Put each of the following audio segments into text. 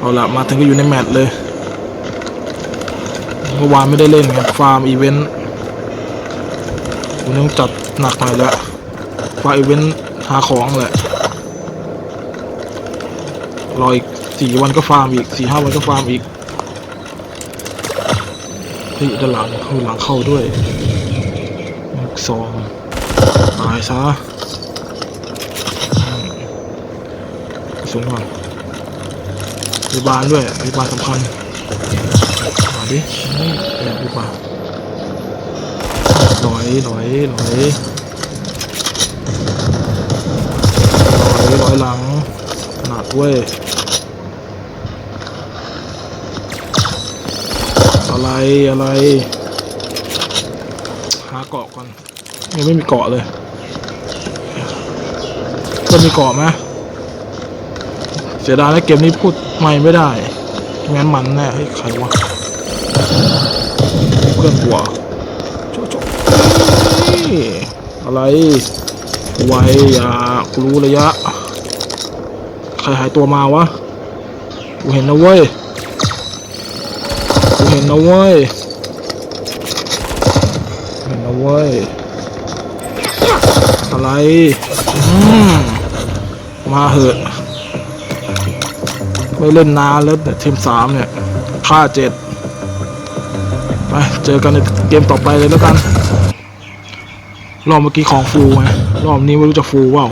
เอาละมาถึงก็อยู่ในแมตช์เลยเมื่อวานไม่ได้เล่นไงฟาร์มอีเวนต์วันนี้ต้องจัดหนักหน่อยแล้วฟาร์มอีเวนต์หาของแหละรออีกสี่วันก็ฟาร์มอีกสี่ห้าวันก็ฟาร์มอีกเฮ้ยด้านหลังเข้าหลังเข้าด้วยลูกซองตายซะอืมกระสุนก่อน พยาบาลด้วยพยาบาลสำคัญมาดินี่แอบดีกว่าหลอยหลอยหลอยหลอยหลอยหลังหนักเว้ยอะไรอะไร หาเกาะก่อนยังไม่มีเกาะเลยเพื่อนมีเกาะไหม สียดายนะเกมนี้พูดไม่ไม่ได้ไม่งั้นมันแน่เฮ้ยใครวะเพื่อนหัวโจโจนี่อะไรไวอย่ากรู้ระยะ ใครหายตัวมาวะกูเห็นนะเว้ยกูเห็นนะเว้ยเห็นนะเว้ยอะไรมมาเหอะ ไม่เล่นนานแล้วแต่ทีมสามเนี่ยฆ่าเจ็ดไปเจอกันในเกมต่อไปเลยแล้วกัน รอบเมื่อกี้ของฟูไงรอบนี้ไม่รู้จะฟูเปล่า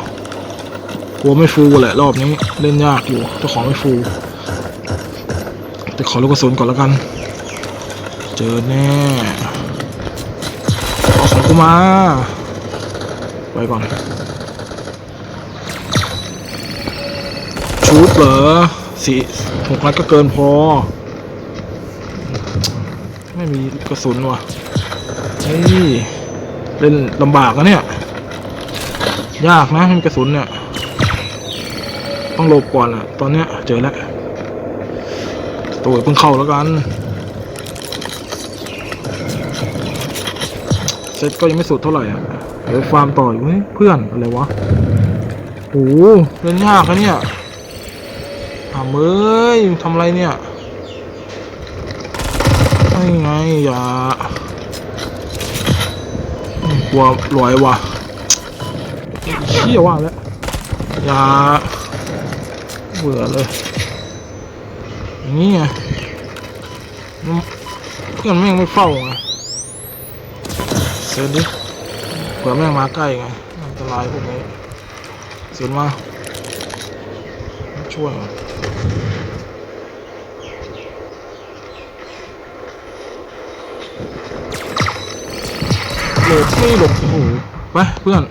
กลัวไม่ฟูแหละรอบนี้เล่นยากอยู่เจ้าของไม่ฟูแต่ขอลูกกระสุนก่อนแล้วกัน เจอแน่เอาของกูมาไปก่อนชุบเหรอ สี่หกนัดก็เกินพอ ไม่มีกระสุนว่ะเฮ้ยเล่นลำบากนะเนี่ย ยากนะไม่มีกระสุนเนี่ย ต้องหลบก่อนอะตอนเนี้ยเจอแล้วตัวเพิ่งเข้าแล้วกันเซตก็ยังไม่สุดเท่าไหร่อะเดี๋ยวฟาร์มต่ออยู่เพื่อนอะไรวะโอ้เล่นยากนะเนี่ย อ่าเอ้ยทำอะไรเนี่ยไม่ไงอย่ากลัวลอยว่ะเชี่ยว่าแล้วอย่าเบื่อเลยอย่างนี่ไงเพื่อนแม่งไม่เฝ้าไงเสียดิเผื่อแม่งมาใกล้ไงอันตรายพวกนี้เสียมา ช่วหน่อหลบไม่หลบโอ้โหไปเพื่อน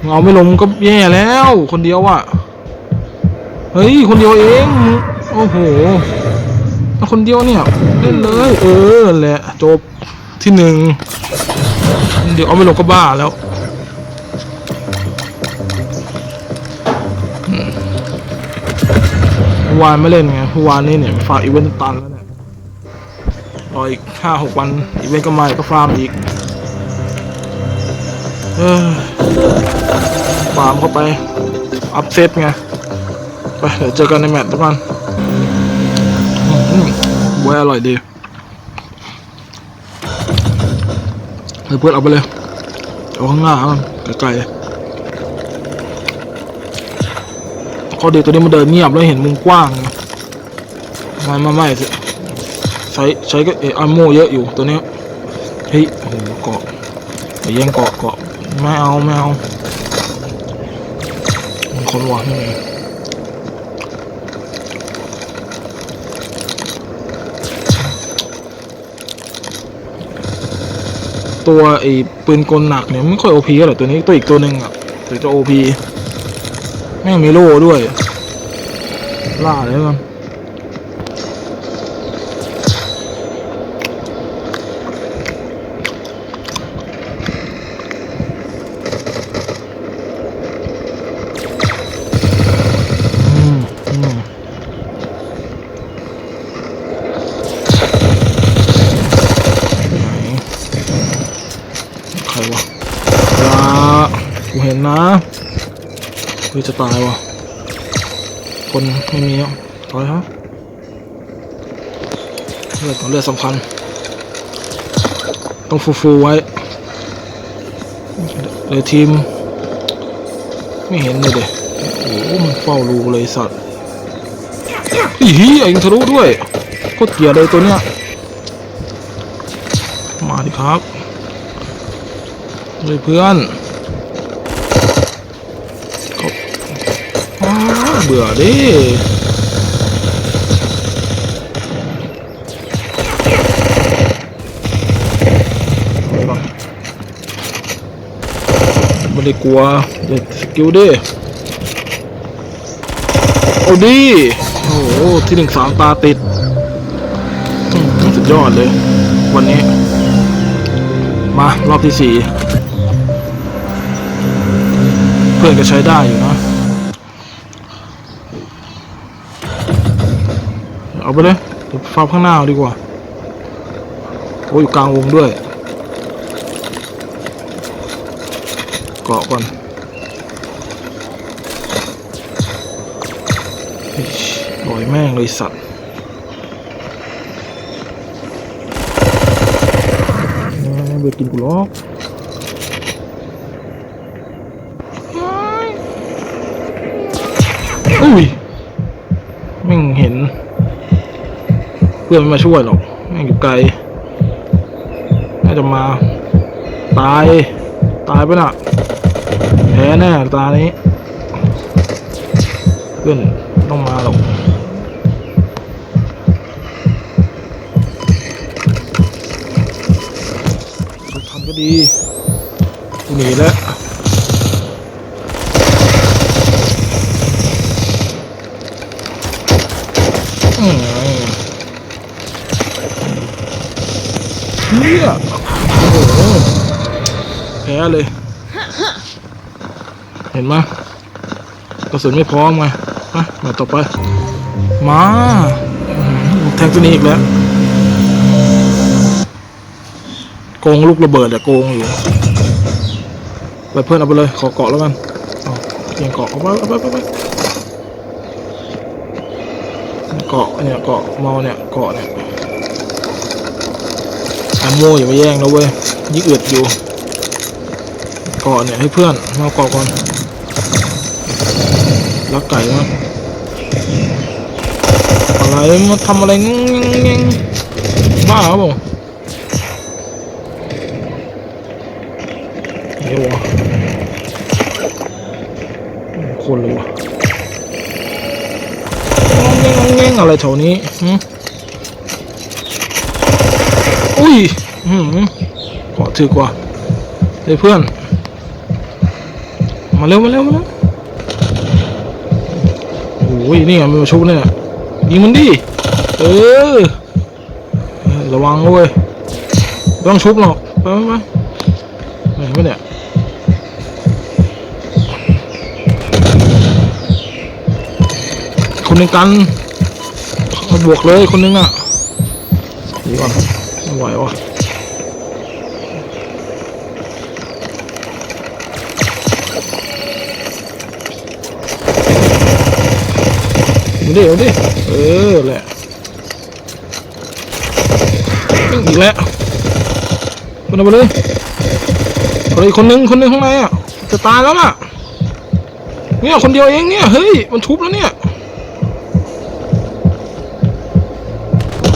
มึงเอาไม่ลงก็แย่แล้ว คนเดียวอะเฮ้ย คนเดียวเองโอ้โหคนเดียวเนี่ยเล่นเลย เออแหละจบที่หนึ่งเดี๋ยวเอาไม่ลงก็บ้าแล้ว วานไม่เล่นไงวานนี้เนี่ยฝากอีเวนต์ตันแล้วเนี่ยรออีกห้าหกวันอีเวนต์ก็มาก็ฟาร์มอีกเออฟาร์มเข้าไป อัพเซตไง ไป เดี๋ยวเจอกันในแมตช์ทุกคนบวยอร่อยดีเฮ้ยเพื่อนเอาไปเลยเอาข้างหน้ามันไกลๆ ข้อดีตัวนี้มันเดินเงียบแล้วเห็นมุมกว้างไงไม่ไม่ไม่ใช้ใช้ก็เอออัมโมเยอะอยู่ตัวนี้เฮ้ยโอ้โหเกาะไปย่งเกาะเกาะไม่เอาไม่เอาคนวางให้ไงตัวไอ้ปืนกลหนักเนี่ยไม่ค่อยโอพีเท่าไรตัวนี้ตัวอีกตัวหนึ่งอะตัวจะโอพี แม่งมีโล่ด้วย ล่าเลยมันอืมอืมไหนใครวะอย่ากูเห็นนะ กูจะตายวะคนไม่มีอะถอยฮะเลือดของเลือดสำคัญ ต้องฟูฟูไว้เดี๋ยทีม ไม่เห็นเลยเด็โอ้โหมันเฝ้ารูเลยสัตว์อีเหี้ยยิงทะลุด้วยโคตรเกลียดเลยตัวเนี้ยมาดิครับเลยเพื่อนเขาอ้าว เบื่อดิเอาก่อนไม่ได้กลัวเด็ดสกิลดิเอาดิโอ้โหที่หนึ่งสามตาติดสุดยอดเลย วันนี้ มารอบที่สี่เพื่อนก็ใช้ได้อยู่นะ เอาไปเลยเดี๋ยวฟ้าข้างหน้าดีกว่า โอ้อยู่กลางวงด้วย เกาะก่อนลอยแม่งเลยสัตว์เบื่อกินกูหรอกอุ้ย เพื่อนไม่มาช่วยหรอกแม่งอยู่ไกล น่าจะมา ตาย ตายไปน่ะแพ้แน่ตานี้ เพื่อนต้องมาหรอกทันก็ดีหนีแล้ว เลย เห็นไหมกระสุนไม่พร้อมไงมามาต่อไป มาอื้อหือแทงตัวนี้อีกแล้ว โกงลูกระเบิดอะโกงอยู่ไปเพื่อนเอาไปเลย ขอเกาะแล้วกันเอาเพียงเกาะเอาไปเอาไปเอาไปเกาะเนี่ยเกาะเมาเนี่ยเกาะเนี่ยแอมโมอย่าไปแย่งนะเว้ยยิ่งอือดอยู่ กาะเนี่ยให้เพื่อนมาเกาะก่อนรักไก่มั้งอะไรมาทำอะไรงงงงบ้าครับผมเดี๋ยววะคนเลยวะงงงงอะไรแถวนี้อุ้ยหืมขอถือกว่าเฮ้ยเพื่อน มาเร็วมาเร็วมาเร็วโอ้ยนี่ไงมันมาชุบเนี่ยยิงมันดิเออระวังเว้ยต้องชุบหรอกไปไปไปเห็นไหมเนี่ยคนหนึ่งกันเอาบวกเลยคนนึงอะดีก่อนไม่ไหววะ มาดิเอาดิเออแหละอีกแล้วคนเอาไปเลยอาเลยคนหนึงคนหนึงข้างในอะจะตายแล้วน่ะเนี่ยคนเดียวเองเนี่ยเฮ้ยมันทุบแล้วเนี่ย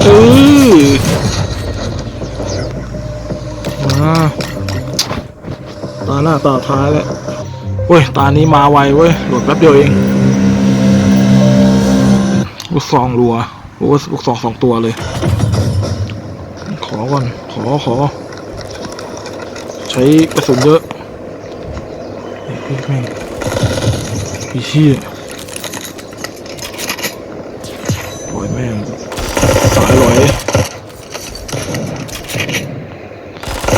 เออมาตาหน้าตาท้ายแล้วเว้ยตานี้มาไวเว้ยหลดแป๊บเดียวเอง ลูกซองรัวโอ้ลูกซองสองตัวเลย ขอก่อน ขอขอ ใช้กระสุนเยอะเฮ้แม่งพี่ชี่ยปล่อยแม่งสายลอย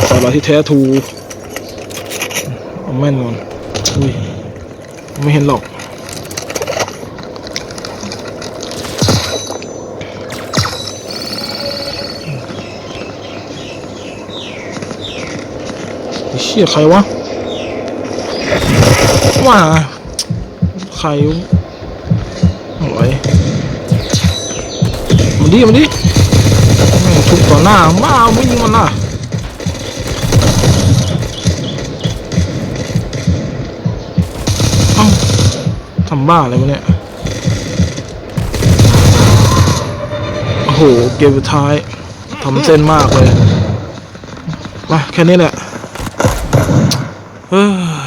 สายลอยที่แท้ทูเอาแม่นก่อนอุ้ยไม่เห็นหรอก ชี่ยใครวะ ว่า ใครโอ้ยดิมันดิแม่งทุบต่อหน้ามาวิ่งมันล่ะเอ้าทำบ้าอะไรวะเนี่ย โอ้โห เกมสุดท้ายทำเส้นมากเลย มาแค่นี้แหละ 啊